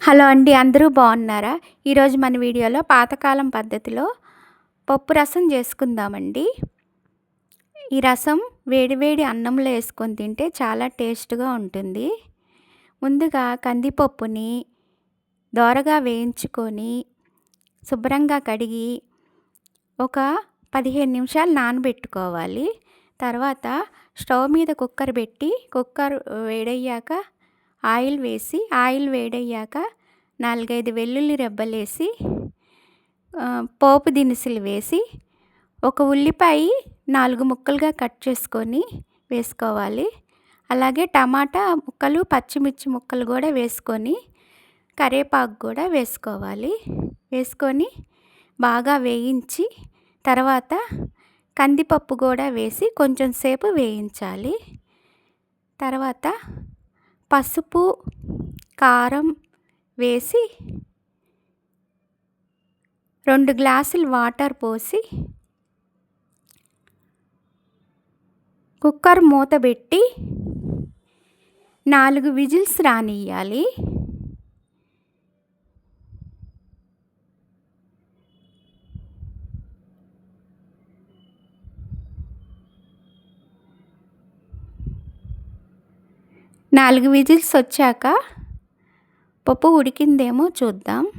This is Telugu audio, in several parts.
హలో అండి అందరూ బాగున్నారా? ఈరోజు మన వీడియోలో పాతకాలం పద్ధతిలో పప్పు రసం చేసుకుందామండి. ఈ రసం వేడివేడి అన్నంలో వేసుకొని తింటే చాలా టేస్ట్గా ఉంటుంది. ముందుగా కందిపప్పుని దోరగా వేయించుకొని శుభ్రంగా కడిగి ఒక పదిహేను నిమిషాలు నానబెట్టుకోవాలి. తర్వాత స్టవ్ మీద కుక్కర్ పెట్టి కుక్కర్ వేడయ్యాక ఆయిల్ వేసి ఆయిల్ వేడయ్యాక నాలుగైదు వెల్లుల్లి రెబ్బలేసి పోపు దినుసులు వేసి ఒక ఉల్లిపాయ నాలుగు ముక్కలుగా కట్ చేసుకొని వేసుకోవాలి. అలాగే టమాటా ముక్కలు పచ్చిమిర్చి ముక్కలు కూడా వేసుకొని కరివేపాకు కూడా వేసుకోవాలి. వేసుకొని బాగా వేయించి తర్వాత కందిపప్పు కూడా వేసి కొంచెం సేపు వేయించాలి. తర్వాత పసుపు కారం వేసి రెండు గ్లాసులు వాటర్ పోసి కుక్కర్ మూత పెట్టి నాలుగు విజిల్స్ రానియ్యాలి. నాలుగు విజిల్స్ వచ్చాక పప్పు ఉడికిందేమో చూద్దాం.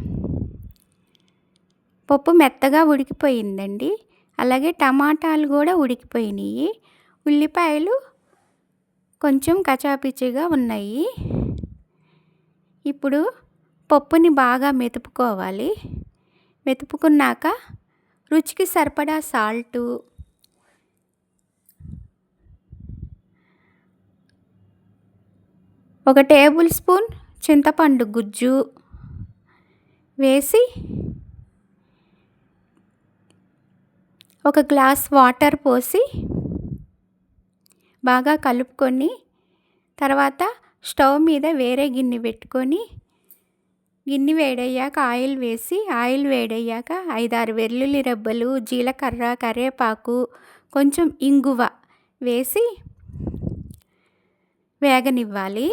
పప్పు మెత్తగా ఉడికిపోయిందండి. అలాగే టమాటాలు కూడా ఉడికిపోయినాయి. ఉల్లిపాయలు కొంచెం కచాపిచిగా ఉన్నాయి. ఇప్పుడు పప్పుని బాగా మెతుపుకోవాలి. మెతుపుకున్నాక రుచికి సరిపడా సాల్టు ఒక టేబుల్ స్పూన్ చింతపండు గుజ్జు వేసి ఒక గ్లాస్ వాటర్ పోసి బాగా కలుపుకొని తర్వాత స్టవ్ మీద వేరే గిన్నె పెట్టుకొని గిన్నె వేడయ్యాక ఆయిల్ వేసి ఆయిల్ వేడయ్యాక ఐదారు వెల్లుల్లి రెబ్బలు జీలకర్ర కరివేపాకు కొంచెం ఇంగువ వేసి వేగనివ్వాలి.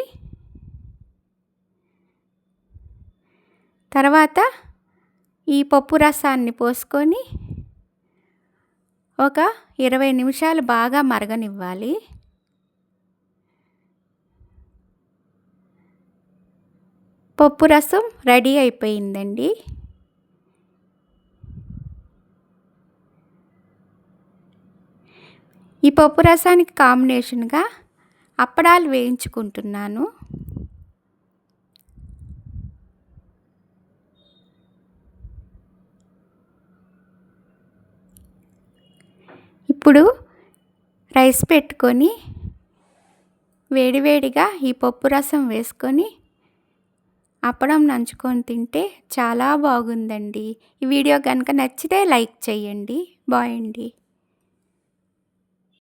తర్వాత ఈ పప్పు రసాన్ని పోసుకొని ఒక ఇరవై నిమిషాలు బాగా మరగనివ్వాలి. పప్పు రసం రెడీ అయిపోయిందండి. ఈ పప్పు రసానికి కాంబినేషన్గా అప్పడాలు వేయించుకుంటున్నాను. ఇప్పుడు రైస్ పెట్టుకొని వేడివేడిగా ఈ పప్పు రసం వేసుకొని అప్పడం నంచుకొని తింటే చాలా బాగుందండి. ఈ వీడియో కనుక నచ్చితే లైక్ చేయండి. బాయ్ అండి.